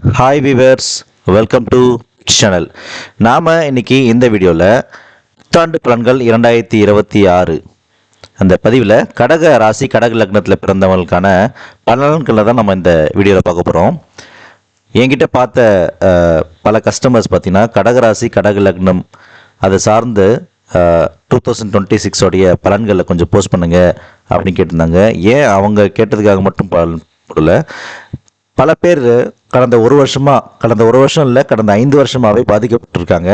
Hi viewers welcome to channel நாம் இன்னைக்கு இந்த வீடியோவில் புத்தாண்டு பலன்கள் இரண்டாயிரத்தி இருபத்தி ஆறு. அந்த பதிவில் கடக ராசி கடக லக்னத்தில் பிறந்தவங்களுக்கான பலன்களை தான் நம்ம இந்த வீடியோவில் பார்க்க போகிறோம் என்கிட்ட பார்த்த பல கஸ்டமர்ஸ் பார்த்தீங்கன்னா கடகராசி கடக லக்னம் அதை சார்ந்து டூ தௌசண்ட் டுவெண்ட்டி சிக்ஸோடைய பலன்களை கொஞ்சம் போஸ்ட் பண்ணுங்கள் அப்படின்னு கேட்டிருந்தாங்க. ஏன் அவங்க கேட்டதுக்காக மட்டும் பலன் போடல பல பேர் கடந்த ஒரு வருஷமாக கடந்த ஒரு வருஷம் இல்லை கடந்த ஐந்து வருஷமாகவே பாதிக்கப்பட்டிருக்காங்க.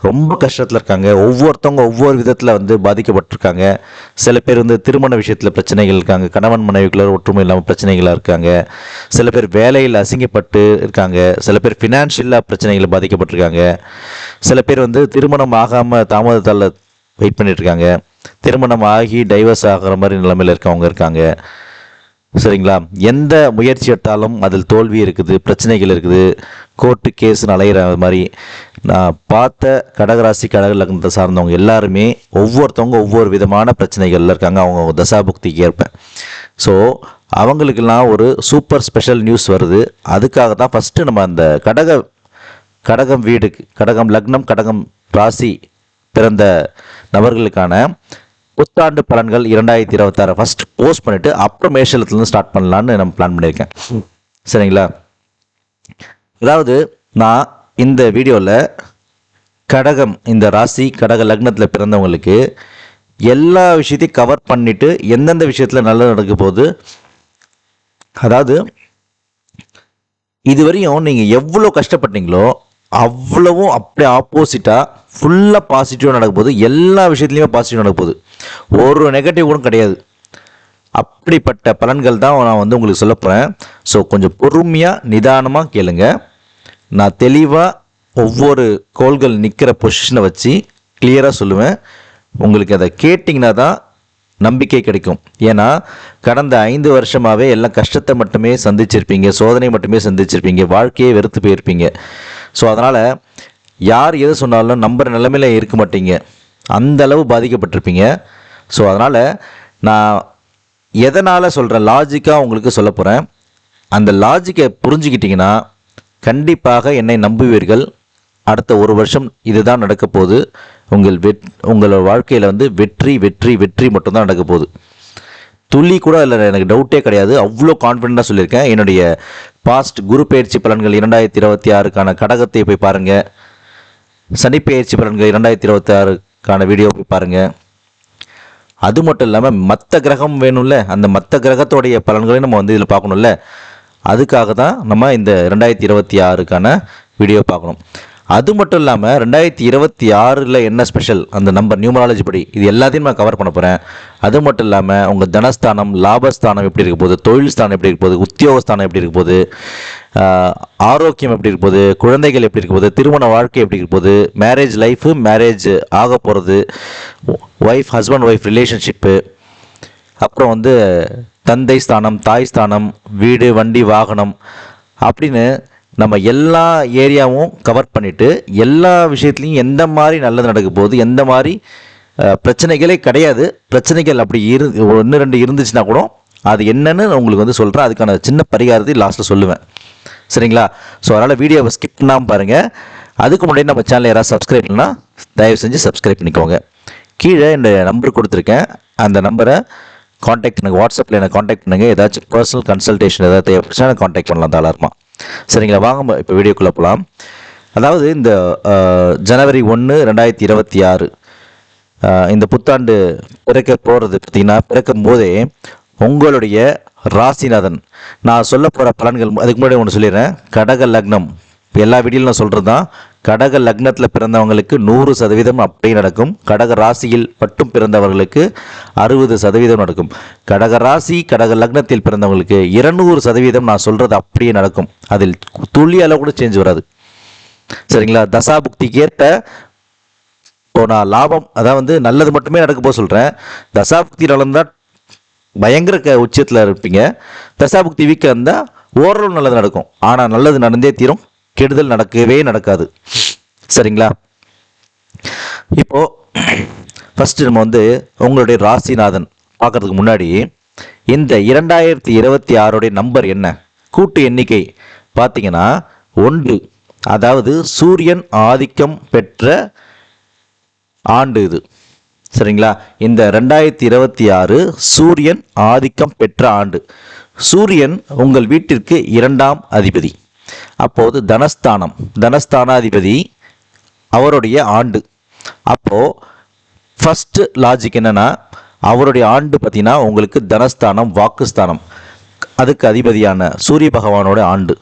ரொம்ப கஷ்டத்தில் இருக்காங்க. ஒவ்வொருத்தவங்க ஒவ்வொரு விதத்தில் வந்து பாதிக்கப்பட்டிருக்காங்க. சில பேர் வந்து திருமண விஷயத்தில் பிரச்சனைகள் இருக்காங்க. கணவன் மனைவிக்குள்ள ஒற்றுமை இல்லாமல் பிரச்சனைகளாக இருக்காங்க. சில பேர் வேலையில் அசிங்கப்பட்டு இருக்காங்க. சில பேர் ஃபினான்ஷியலாக பிரச்சனைகள் பாதிக்கப்பட்டிருக்காங்க. சில பேர் வந்து திருமணம் ஆகாமல் தாமதத்தால் வெயிட் பண்ணிட்டு இருக்காங்க. திருமணம் ஆகி டைவர்ஸ் ஆகிற மாதிரி நிலைமையில் இருக்கவங்க இருக்காங்க. சரிங்களா? எந்த முயற்சி எடுத்தாலும் அதில் தோல்வி இருக்குது பிரச்சனைகள் இருக்குது கோர்ட்டு கேஸ்னு அலையிற மாதிரி. நான் பார்த்த கடகராசி கடக லக்னத்தை சார்ந்தவங்க எல்லாருமே ஒவ்வொருத்தவங்க ஒவ்வொரு விதமான பிரச்சனைகள்ல இருக்காங்க. அவங்க தசாபுக்திக்கு ஏற்ப. ஸோ அவங்களுக்கெல்லாம் ஒரு சூப்பர் ஸ்பெஷல் நியூஸ் வருது. அதுக்காக தான் ஃபஸ்ட்டு நம்ம அந்த கடக கடகம் வீடு கடகம் லக்னம் கடகம் ராசி பிறந்த நபர்களுக்கான புத்தாண்டு பலன்கள் இரண்டாயிரத்தி இருபத்தாறு ஃபர்ஸ்ட் போஸ்ட் பண்ணிட்டு அப்புறம் மேஷலத்துலேருந்து ஸ்டார்ட் பண்ணலான்னு நம்ம பிளான் பண்ணியிருக்கேன். சரிங்களா? அதாவது நான் இந்த வீடியோவில் கடகம் இந்த ராசி கடக லக்னத்தில் பிறந்தவங்களுக்கு எல்லா விஷயத்தையும் கவர் பண்ணிட்டு எந்தெந்த விஷயத்தில் நல்லது நடக்க போகுது அதாவது இதுவரையும் நீங்கள் எவ்வளோ கஷ்டப்பட்டீங்களோ அவ்வளவும் அப்படியே ஆப்போசிட்டாக ஃபுல்லாக பாசிட்டிவாக நடக்க போகுது. எல்லா விஷயத்துலையுமே பாசிட்டிவ் நடக்க போகுது. ஒரு நெகட்டிவ் கூட கிடையாது. அப்படிப்பட்ட பலன்கள் தான் நான் வந்து உங்களுக்கு சொல்ல போகிறேன் ஸோ கொஞ்சம் பொறுமையாக நிதானமாக கேளுங்க. நான் தெளிவாக ஒவ்வொரு கோள்கள் நிற்கிற பொசிஷனை வச்சு கிளியராக சொல்லுவேன். உங்களுக்கு அதை கேட்டிங்கன்னா தான் நம்பிக்கை கிடைக்கும். ஏன்னா கடந்த ஐந்து வருஷமாகவே எல்லாம் கஷ்டத்தை மட்டுமே சந்திச்சிருப்பீங்க சோதனை மட்டுமே சந்திச்சிருப்பீங்க வாழ்க்கையை வெறுத்து போயிருப்பீங்க. ஸோ அதனால் யார் எது சொன்னாலும் நம்புற நிலைமையில் இருக்க மாட்டீங்க. அந்த அளவு பாதிக்கப்பட்டிருப்பீங்க. ஸோ அதனால் நான் எதனால் சொல்கிறேன் லாஜிக்காக உங்களுக்கு சொல்ல போகிறேன் அந்த லாஜிக்கை புரிஞ்சுக்கிட்டிங்கன்னா கண்டிப்பாக என்னை நம்புவீர்கள். அடுத்த ஒரு வருஷம் இதுதான் நடக்க போகுது. உங்கள் வெட் உங்களோட வாழ்க்கையில் வந்து வெற்றி வெற்றி வெற்றி மட்டும்தான் நடக்க போகுது. துள்ளி கூட அதில் எனக்கு டவுட்டே கிடையாது. அவ்வளோ கான்ஃபிடென்ட்டாக சொல்லியிருக்கேன். என்னுடைய பாஸ்ட் குரு பயிற்சி பலன்கள் இரண்டாயிரத்தி இருபத்தி ஆறுக்கான கடகத்தை போய் பாருங்கள் சனி பயிற்சி பலன்கள் இரண்டாயிரத்தி இருபத்தி ஆறுக்கான வீடியோ போய் பாருங்கள் அது மட்டும் இல்லாமல் மற்ற கிரகம் வேணும்ல அந்த மற்ற கிரகத்தோடைய பலன்களையும் நம்ம வந்து இதில் பார்க்கணும்ல. அதுக்காக தான் நம்ம இந்த ரெண்டாயிரத்தி இருபத்தி ஆறுக்கான வீடியோ பார்க்கணும். அது மட்டும் இல்லாமல் ரெண்டாயிரத்தி இருபத்தி ஆறில் என்ன ஸ்பெஷல் அந்த நம்பர் நியூமராலஜி படி. இது எல்லாத்தையும் நான் கவர் பண்ண போகிறேன் அது மட்டும் இல்லாமல் உங்கள் தனஸ்தானம் லாபஸ்தானம் எப்படி இருக்க போகுது? தொழில் ஸ்தானம் எப்படி இருக்க போகுது? உத்தியோகஸ்தானம் எப்படி இருக்க போகுது? ஆரோக்கியம் எப்படி இருக்க போகுது? குழந்தைகள் எப்படி இருக்க போகுது? திருமண வாழ்க்கை எப்படி இருக்க போகுது? மேரேஜ் லைஃபு மேரேஜ் ஆக போகிறது ஒய்ஃப் ஹஸ்பண்ட் ஒய்ஃப் ரிலேஷன்ஷிப்பு அப்புறம் வந்து தந்தை ஸ்தானம் தாய் ஸ்தானம் வீடு வண்டி வாகனம். அப்படின்னு நம்ம எல்லா ஏரியாவும் கவர் பண்ணிவிட்டு எல்லா விஷயத்துலையும் எந்த மாதிரி நல்லது நடக்க போகுது எந்த மாதிரி பிரச்சனைகளே கிடையாது. பிரச்சனைகள் அப்படி இரு ஒன்று ரெண்டு இருந்துச்சுன்னா கூட அது என்னன்னு உங்களுக்கு வந்து சொல்கிறேன் அதுக்கான சின்ன பரிகாரத்தை லாஸ்ட்டில் சொல்லுவேன். சரிங்களா? ஸோ அதனால் வீடியோவை ஸ்கிப் பண்ணாமல் பாருங்கள் அதுக்கு முன்னாடி நம்ம சேனல் யாராவது சப்ஸ்கிரைப் பண்ணால் தயவு செஞ்சு சப்ஸ்கிரைப் பண்ணிக்கோங்க. கீழே இந்த நம்பர் கொடுத்துருக்கேன். அந்த நம்பரை காண்டாக்ட் எனக்கு வாட்ஸ்அப்பில் எனக்கு காண்டாக்ட் பண்ணுங்கள் ஏதாச்சும் பர்சனல் கன்சல்டேஷன் ஏதாவது தேவைப்படுச்சுன்னா எனக்கு காண்டாக்ட் பண்ணலாம் தாராளமாக சரிங்களா வாங்க இப்போ வீடியோக்குள்ளே போகலாம் அதாவது இந்த ஜனவரி ஒன்று ரெண்டாயிரத்தி இருபத்தி ஆறு இந்த புத்தாண்டு பிறக்க போகிறது பார்த்தீங்கன்னா பிறக்கும் போதே உங்களுடைய ராசிநாதன் நான் சொல்ல போகிற பலன்கள் அதுக்கு முன்னாடி ஒன்று சொல்லிடுறேன். கடக லக்னம் எல்லா வீடியோலும் நான் சொல்கிறது தான் கடக லக்னத்தில் பிறந்தவங்களுக்கு நூறு சதவீதம் அப்படியே நடக்கும். கடக ராசியில் மட்டும் பிறந்தவர்களுக்கு அறுபது சதவீதம் நடக்கும். கடக ராசி கடக லக்னத்தில் பிறந்தவங்களுக்கு இருநூறு சதவீதம் நான் சொல்கிறது அப்படியே நடக்கும். அதில் துளி அளவு கூட சேஞ்ச் வராது. சரிங்களா? தசாபுக்திக்கு ஏற்ப இப்போ நான் லாபம் அதான் வந்து நல்லது மட்டுமே நடக்க போக சொல்கிறேன் தசாபுக்தி நடந்தால் பயங்கர க உச்சத்தில் இருப்பீங்க. தசாபுக்தி வீக்காக இருந்தால் ஓரளவு நல்லது நடக்கும். ஆனால் நல்லது நடந்தே தீரும். கெடுதல் நடக்கவே நடக்காது. சரிங்களா? இப்போ ஃபர்ஸ்ட் நம்ம வந்து உங்களுடைய ராசிநாதன் பார்க்கறதுக்கு முன்னாடி இந்த இரண்டாயிரத்தி இருபத்தி ஆறுடைய நம்பர் என்ன? கூட்டு எண்ணிக்கை பார்த்தீங்கன்னா ஒன்று. அதாவது சூரியன் ஆதிக்கம் பெற்ற ஆண்டு இது. சரிங்களா? இந்த ரெண்டாயிரத்தி இருபத்தி ஆறு சூரியன் ஆதிக்கம் பெற்ற ஆண்டு. சூரியன் உங்கள் வீட்டிற்கு இரண்டாம் அதிபதி. அப்போது தனஸ்தானம் தனஸ்தானாதிபதி அவருடைய ஆண்டு. அப்போது ஃபஸ்ட்டு லாஜிக் என்னென்னா அவருடைய ஆண்டு பார்த்தீங்கன்னா உங்களுக்கு தனஸ்தானம் வாக்குஸ்தானம். அதுக்கு அதிபதியான சூரிய பகவானோட ஆண்டு.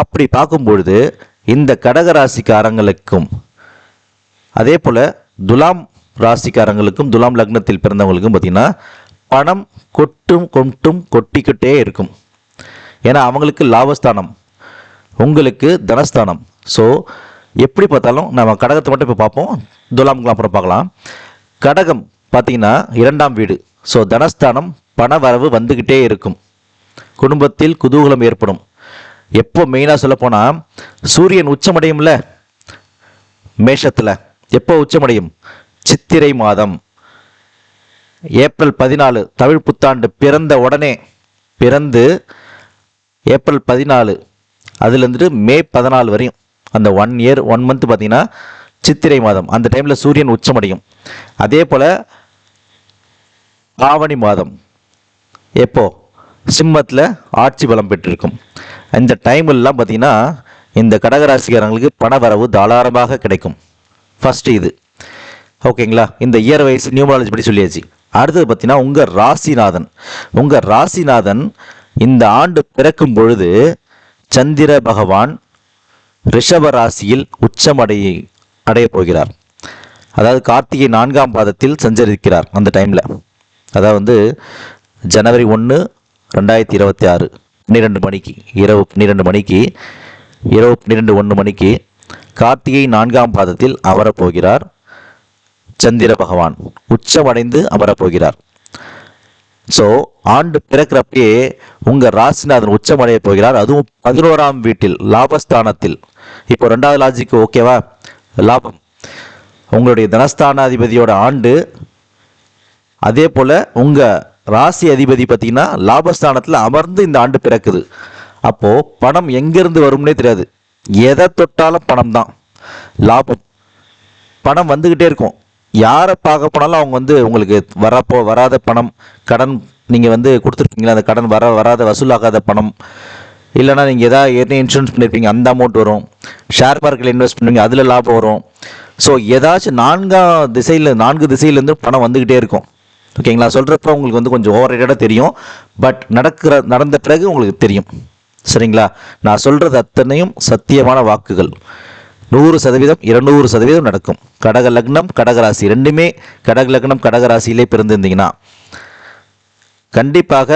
அப்படி பார்க்கும் பொழுது இந்த கடகராசிக்காரங்களுக்கும் அதே போல் துலாம் ராசிக்காரங்களுக்கும் துலாம் லக்னத்தில் பிறந்தவங்களுக்கும் பார்த்திங்கன்னா பணம் கொட்டும் கொட்டும் கொட்டிக்கிட்டே இருக்கும். ஏன்னா அவங்களுக்கு லாபஸ்தானம். உங்களுக்கு தனஸ்தானம். ஸோ எப்படி பார்த்தாலும் நம்ம கடகத்தை மட்டும் இப்போ பார்ப்போம். துலாம்க்கு அப்புறம் பார்க்கலாம். கடகம் பார்த்தீங்கன்னா இரண்டாம் வீடு. ஸோ தனஸ்தானம் பண வரவு வந்துக்கிட்டே இருக்கும். குடும்பத்தில் குதூகலம் ஏற்படும். எப்போ மெயினாக சொல்லப்போனால் சூரியன் உச்சமடையும்ல? மேஷத்தில். எப்போ உச்சமடையும்? சித்திரை மாதம். ஏப்ரல் பதினாலு தமிழ் புத்தாண்டு பிறந்த உடனே. பிறந்து ஏப்ரல் பதினாலு அதுலேருந்துட்டு மே பதினாலு வரையும் அந்த ஒன் இயர் ஒன் மந்த் பார்த்தீங்கன்னா சித்திரை மாதம். அந்த டைமில் சூரியன் உச்சமடையும். அதே போல் ஆவணி மாதம். எப்போ? சிம்மத்தில் ஆட்சி பலம் பெற்றிருக்கும். இந்த டைம்லாம் பார்த்தீங்கன்னா இந்த கடகராசிக்காரங்களுக்கு பண வரவு தாராளமாக கிடைக்கும். ஃபஸ்ட்டு இது. ஓகேங்களா? இந்த இயர் வைஸ் நியூமராலஜி படி சொல்லியாச்சு. அடுத்தது பார்த்தீங்கன்னா உங்கள் ராசிநாதன். உங்கள் ராசிநாதன் இந்த ஆண்டு பிறக்கும் பொழுது சந்திர பகவான் ரிஷப ராசியில் உச்சமடைய அடைய போகிறார். அதாவது கார்த்திகை நான்காம் பாதத்தில் சஞ்சரிக்கிறார் அந்த டைமில் அதாவது வந்து ஜனவரி ஒன்று ரெண்டாயிரத்தி இருபத்தி ஆறு பன்னிரெண்டு மணிக்கு இரவு பன்னிரெண்டு மணிக்கு இரவு பன்னிரெண்டு ஒன்று மணிக்கு கார்த்திகை நான்காம் பாதத்தில் அமரப்போகிறார் சந்திர பகவான். உச்சமடைந்து அமரப்போகிறார் ஸோ ஆண்டு பிறக்கிறப்பயே உங்கள் ராசிநாதன் உச்சமடைய போகிறார். அதுவும் பதினோராம் வீட்டில் லாபஸ்தானத்தில். இப்போ ரெண்டாவது லாஜிக்கு ஓகேவா லாபம். உங்களுடைய தனஸ்தானாதிபதியோட ஆண்டு அதே போல் உங்கள் ராசி அதிபதி பார்த்தீங்கன்னா லாபஸ்தானத்தில் அமர்ந்து இந்த ஆண்டு பிறக்குது. அப்போது பணம் எங்கேருந்து வரும்னே தெரியாது. எதை தொட்டாலும் பணம் தான் லாபம். பணம் வந்துக்கிட்டே இருக்கும். யாரை பார்க்க போனாலும் அவங்க வந்து உங்களுக்கு வரப்போ வராத பணம் கடன் நீங்கள் வந்து கொடுத்துருப்பீங்களா? அந்த கடன் வர வராத வசூலாகாத பணம். இல்லைனா நீங்கள் எதாவது ஏற்கனவே இன்சூரன்ஸ் பண்ணியிருப்பீங்க அந்த அமௌண்ட் வரும். ஷேர் மார்க்கெட்டில் இன்வெஸ்ட் பண்ணுவீங்க அதில் லாபம் வரும். ஸோ ஏதாச்சும் நான்காம் திசையில் நான்கு திசையிலேருந்து பணம் வந்துக்கிட்டே இருக்கும். ஓகேங்களா? சொல்கிறப்ப உங்களுக்கு வந்து கொஞ்சம் ஓவர் ரேட்டடாக தெரியும். பட் நடக்கிற நடந்த பிறகு உங்களுக்கு தெரியும். சரிங்களா? நான் சொல்கிறது அத்தனையும் சத்தியமான வாக்குகள். நூறு சதவீதம் இருநூறு சதவீதம் நடக்கும். கடக லக்னம் கடகராசி ரெண்டுமே கடக லக்னம் கடகராசியிலே பிறந்திருந்தீங்கன்னா கண்டிப்பாக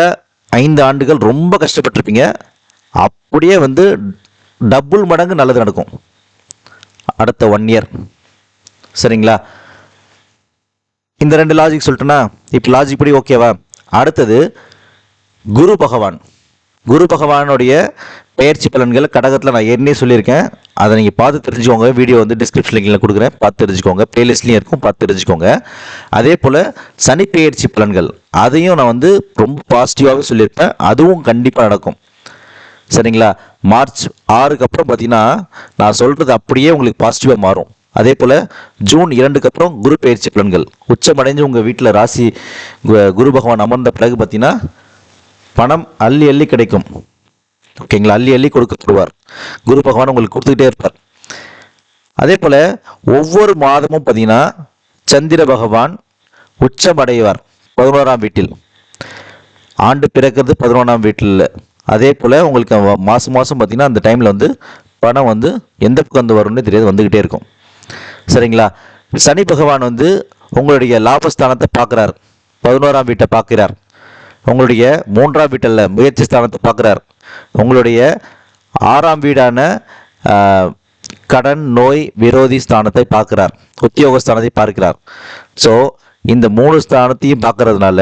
ஐந்து ஆண்டுகள் ரொம்ப கஷ்டப்பட்டிருப்பீங்க. அப்படியே வந்து டபுள் மடங்கு நல்லது நடக்கும். அடுத்த ஒன் இயர் சரிங்களா? இந்த ரெண்டு லாஜிக் சொல்லிட்டேன்னா இப்போ லாஜிக் படி ஓகேவா அடுத்தது குரு பகவான். குரு பகவானுடைய பெயர்ச்சி பலன்கள் கடகத்தில் நான் ஏற்கனவே சொல்லியிருக்கேன். அதை நீங்கள் பார்த்து தெரிஞ்சுக்கோங்க. வீடியோ வந்து டிஸ்கிரிப்ஷன் லிங்கில் கொடுக்குறேன். பார்த்து தெரிஞ்சுக்கோங்க. பிளேலிஸ்ட்லேயும் இருக்கும். பார்த்து தெரிஞ்சுக்கோங்க. அதே போல் சனி பெயர்ச்சி பலன்கள். அதையும் நான் வந்து ரொம்ப பாசிட்டிவாகவே சொல்லியிருப்பேன். அதுவும் கண்டிப்பாக நடக்கும். சரிங்களா? மார்ச் ஆறுக்கு அப்புறம் பார்த்தீங்கன்னா நான் சொல்கிறது அப்படியே உங்களுக்கு பாசிட்டிவாக மாறும். அதே போல் ஜூன் இரண்டுக்கு அப்புறம் குரு பயிற்சி பலன்கள். உச்சமடைஞ்சு உங்கள் வீட்டில் ராசி கு- குரு பகவான் அமர்ந்த பிறகு பார்த்தீங்கன்னா பணம் அள்ளி அள்ளி கிடைக்கும். ஓகேங்களா அள்ளி அள்ளி கொடுக்கப்படுவார் குரு பகவான் உங்களுக்கு கொடுத்துக்கிட்டே இருப்பார். அதே போல் ஒவ்வொரு மாதமும் பார்த்தீங்கன்னா சந்திர பகவான் உச்சமடைவார் பதினோராம் வீட்டில். ஆண்டு பிறக்கிறது பதினொன்றாம் வீட்டில். அதே போல் உங்களுக்கு மாதம் மாதம் பார்த்தீங்கன்னா அந்த டைமில் வந்து பணம் வந்து எந்த பக்கம் வந்து வரும்னு தெரியாது வந்துக்கிட்டே இருக்கும். சரிங்களா? சனி பகவான் வந்து உங்களுடைய லாபஸ்தானத்தை பார்க்குறார் பதினோராம் வீட்டை பார்க்கிறார் உங்களுடைய மூன்றாம் வீட்டில் முயற்சி ஸ்தானத்தை பார்க்குறார் உங்களுடைய ஆறாம் வீடான கடன் நோய் விரோதி ஸ்தானத்தை பார்க்கிறார். உத்தியோக ஸ்தானத்தை பார்க்கிறார். ஸோ இந்த மூணு ஸ்தானத்தையும் பார்க்கறதுனால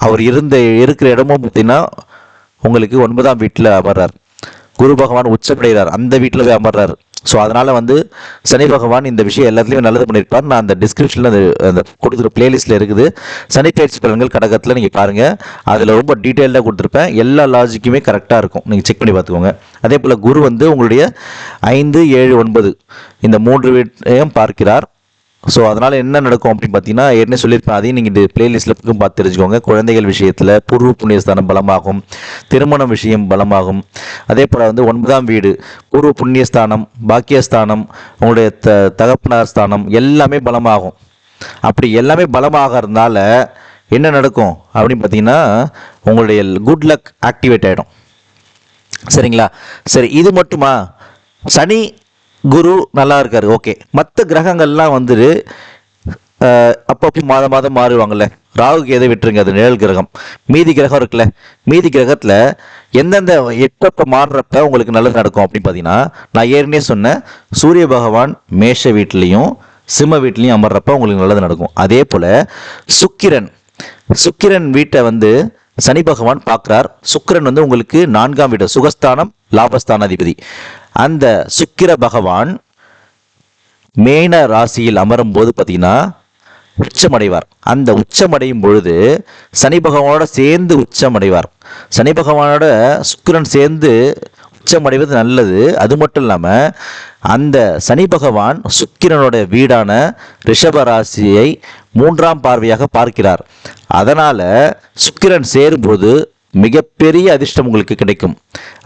அவர் இருந்த இருக்கிற இடமும் பார்த்தீங்கன்னா உங்களுக்கு ஒன்பதாம் வீட்டில் அமர்றார். குரு பகவான் உச்சமடைகிறார் அந்த வீட்டில் போய் அமர்றார். ஸோ அதனால் வந்து சனி பகவான் இந்த விஷயம் எல்லாத்துலேயும் நல்லது பண்ணியிருப்பார் நான் அந்த டிஸ்கிரிப்ஷனில் அந்த அந்த கொடுத்துருக்க பிளேலிஸ்ட்டில் இருக்குது. சனி பயிற்சி பலன்கள் கடகத்தில் நீங்கள் பாருங்கள் அதில் ரொம்ப டீட்டெயில்டாக கொடுத்துருப்பேன். எல்லா லாஜிக்குமே கரெக்டாக இருக்கும். நீங்கள் செக் பண்ணி பார்த்துக்கோங்க. அதே போல் குரு வந்து உங்களுடைய ஐந்து ஏழு ஒன்பது இந்த மூன்று வீட்டையும் பார்க்கிறார். ஸோ அதனால் என்ன நடக்கும் அப்படின்னு பார்த்தீங்கன்னா ஏற்கனவே சொல்லியிருப்பேன் அதையும் நீங்கள் இந்த பிளேலிஸ்ட்டில் பார்த்து தெரிஞ்சுக்கோங்க. குழந்தைகள் விஷயத்தில் பூர்வ புண்ணியஸ்தானம் பலமாகும் திருமணம் விஷயம் பலமாகும். அதே போல் வந்து ஒன்பதாம் வீடு பூர்வ புண்ணியஸ்தானம் பாக்கியஸ்தானம் உங்களுடைய த தகப்பனார் ஸ்தானம் எல்லாமே பலமாகும். அப்படி எல்லாமே பலமாகறதுனால என்ன நடக்கும் அப்படின்னு பார்த்தீங்கன்னா உங்களுடைய குட் லக் ஆக்டிவேட் ஆகிடும் சரிங்களா? சரி இது மட்டுமா? சனி குரு நல்லா இருக்காரு ஓகே மற்ற கிரகங்கள்லாம் வந்துட்டு அப்பப்போ மாதம் மாதம் மாறுவாங்கல்ல ராகு எதை விட்டுருங்க அது நிழல் கிரகம். மீதி கிரகம் இருக்குல்ல மீதி கிரகத்தில் எந்தெந்த எப்பப்போ மாறுறப்ப உங்களுக்கு நல்லது நடக்கும் அப்படின்னு பார்த்தீங்கன்னா நான் ஏற்கனவே சொன்னேன் சூரிய பகவான் மேஷ வீட்லேயும் சிம்ம வீட்லேயும் அமர்றப்ப உங்களுக்கு நல்லது நடக்கும். அதே போல் சுக்கிரன். சுக்கிரன் வீட்டை வந்து சனி பகவான் பார்க்குறார் சுக்கிரன் வந்து உங்களுக்கு நான்காம் வீடு சுகஸ்தானம் லாபஸ்தானாதிபதி. அந்த சுக்கிர பகவான் மேன ராசியில் அமரும் போது பார்த்தீங்கன்னா உச்சமடைவார். அந்த உச்சமடையும் பொழுது சனி பகவானோட சேர்ந்து உச்சமடைவார். சனி பகவானோட சுக்கிரன் சேர்ந்து உச்சமடைவது நல்லது. அது மட்டும் இல்லாமல் அந்த சனி பகவான் சுக்கிரனோட வீடான ரிஷப ராசியை மூன்றாம் பார்வையாக பார்க்கிறார். அதனால் சுக்கிரன் சேரும்போது மிகப்பெரிய அதிர்ஷ்டம் உங்களுக்கு கிடைக்கும்.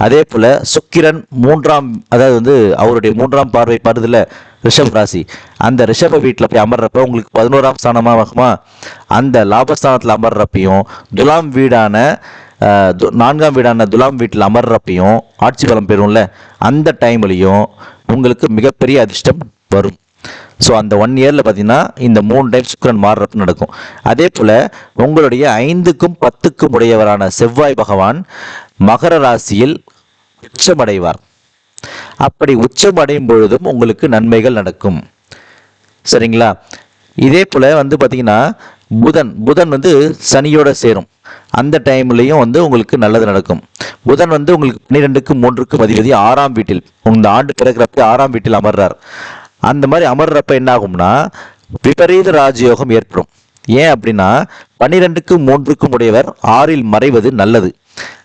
அதே போல் சுக்கிரன் மூன்றாம் அதாவது வந்து அவருடைய மூன்றாம் பார்வை பாருதில் ரிஷப் ராசி. அந்த ரிஷப வீட்டில் போய் அமர்றப்ப உங்களுக்கு பதினோராம் ஸ்தானமாக ஆகுமா அந்த லாபஸ்தானத்தில் அமர்றப்பையும் துலாம் வீடான நான்காம் வீடான துலாம் வீட்டில் அமர்றப்பையும் ஆட்சி பலம் பெறும்ல அந்த டைம்லையும் உங்களுக்கு மிகப்பெரிய அதிர்ஷ்டம் வரும். ஸோ அந்த ஒன் இயரில் பார்த்தீங்கன்னா இந்த மூணு டைம் சுக்கரன் மாறுறப்ப நடக்கும். அதே போல் உங்களுடைய ஐந்துக்கும் பத்துக்கும் உடையவரான செவ்வாய் பகவான் மகர ராசியில் உச்சமடைவார். அப்படி உச்சமடையும் பொழுதும் உங்களுக்கு நன்மைகள் நடக்கும். சரிங்களா? இதே போல் வந்து பார்த்தீங்கன்னா புதன் புதன் வந்து சனியோட சேரும். அந்த டைம்லையும் வந்து உங்களுக்கு நல்லது நடக்கும். புதன் வந்து உங்களுக்கு பன்னிரெண்டுக்கு மூன்றுக்கு அதிபதி ஆறாம் வீட்டில். இந்த ஆண்டு பிறக்கிறப்ப ஆறாம் வீட்டில் அமர்றார். அந்த மாதிரி அமர்றப்ப என்ன ஆகும்னா விபரீத ராஜயோகம் ஏற்படும். ஏன் அப்படின்னா பன்னிரெண்டுக்கும் மூன்றுக்கும் உடையவர் ஆறில் மறைவது நல்லது.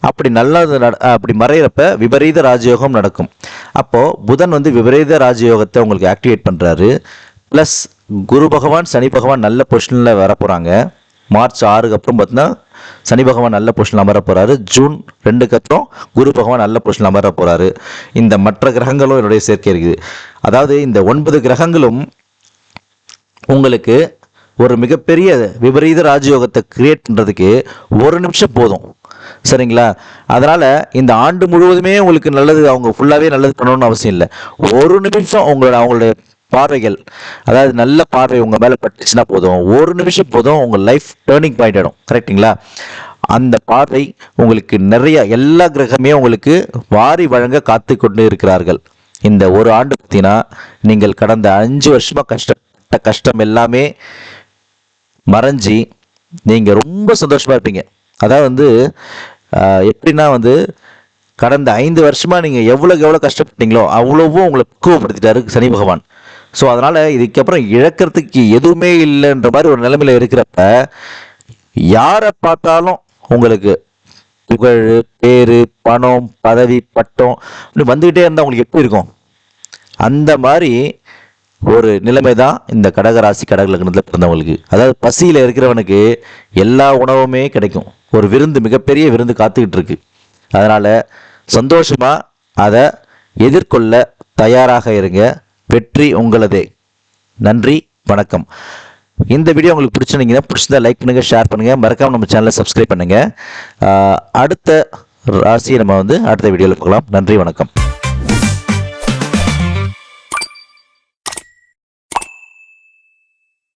அப்படி நல்லது அப்படி மறையிறப்ப விபரீத ராஜயோகம் நடக்கும். அப்போ புதன் வந்து விபரீத ராஜயோகத்தை உங்களுக்கு ஆக்டிவேட் பண்றாரு. ப்ளஸ் குரு பகவான் சனி பகவான் நல்ல பொசிஷனில் வர போகிறாங்க மார்ச் ஆறுக்கு அப்புறம் பார்த்தீங்கன்னா சனி பகவான் நல்ல பொசிஷனில் அமர போகிறாரு ஜூன் ரெண்டுக்கு அப்புறம் குரு பகவான் நல்ல பொசிஷனில் அமர போகிறாரு இந்த மற்ற கிரகங்களும் என்னுடைய சேர்க்கை இருக்குது. அதாவது இந்த ஒன்பது கிரகங்களும் உங்களுக்கு ஒரு மிகப்பெரிய விபரீத ராஜயோகத்தை கிரியேட் பண்ணுறதுக்கு ஒரு நிமிஷம் போதும். சரிங்களா? அதனால் இந்த ஆண்டு முழுவதுமே உங்களுக்கு நல்லது அவங்க ஃபுல்லாகவே நல்லது பண்ணணும்னு அவசியம் இல்லை. ஒரு நிமிஷம் உங்களோட அவங்களுடைய பார்வைகள் அதாவது நல்ல பார்வை உங்கள் மேலே பட்டுச்சுன்னா போதும். ஒரு நிமிஷம் போதும் உங்கள் லைஃப் டேர்னிங் பாயிண்ட் ஆகிடும் கரெக்ட்டுங்களா அந்த பார்வை உங்களுக்கு நிறைய எல்லா கிரகமே உங்களுக்கு வாரி வழங்க காத்து கொண்டு இருக்கிறார்கள். இந்த ஒரு ஆண்டு பார்த்தீங்கன்னா நீங்கள் கடந்த அஞ்சு வருஷமாக கஷ்டப்பட்ட கஷ்டம் எல்லாமே மறைஞ்சி நீங்கள் ரொம்ப சந்தோஷமாக இருப்பீங்க. அதாவது வந்து எப்படின்னா வந்து கடந்த ஐந்து வருஷமாக நீங்கள் எவ்வளோக்கு எவ்வளோ கஷ்டப்பட்டீங்களோ அவ்வளோவும் உங்களை பக்குவப்படுத்திட்டாரு சனி பகவான். ஸோ அதனால் இதுக்கப்புறம் இழக்கிறதுக்கு எதுவுமே இல்லைன்ற மாதிரி ஒரு நிலைமையில் இருக்கிறப்ப யாரை பார்த்தாலும் உங்களுக்கு புகழ் பேர் பணம் பதவி பட்டம் இப்படி வந்துக்கிட்டே இருந்தால் உங்களுக்கு எப்படி இருக்கும்? அந்த மாதிரி ஒரு நிலைமை தான் இந்த கடகராசி கடகலக்கணத்தில் பிறந்தவங்களுக்கு. அதாவது பசியில் இருக்கிறவனுக்கு எல்லா உணவுமே கிடைக்கும். ஒரு விருந்து மிகப்பெரிய விருந்து காத்துக்கிட்டு இருக்கு. அதனால் சந்தோஷமாக அதை எதிர்கொள்ள தயாராக இருங்க. வெற்றி உங்களதே. நன்றி வணக்கம். இந்த வீடியோ உங்களுக்கு பிடிச்சிருந்தீங்கன்னா பிடிச்சதா லைக் பண்ணுங்கள் ஷேர் பண்ணுங்கள் மறக்காமல் நம்ம சேனலை சப்ஸ்கிரைப் பண்ணுங்கள் அடுத்த ராசியை நம்ம வந்து அடுத்த வீடியோவில் பார்க்கலாம். நன்றி வணக்கம்.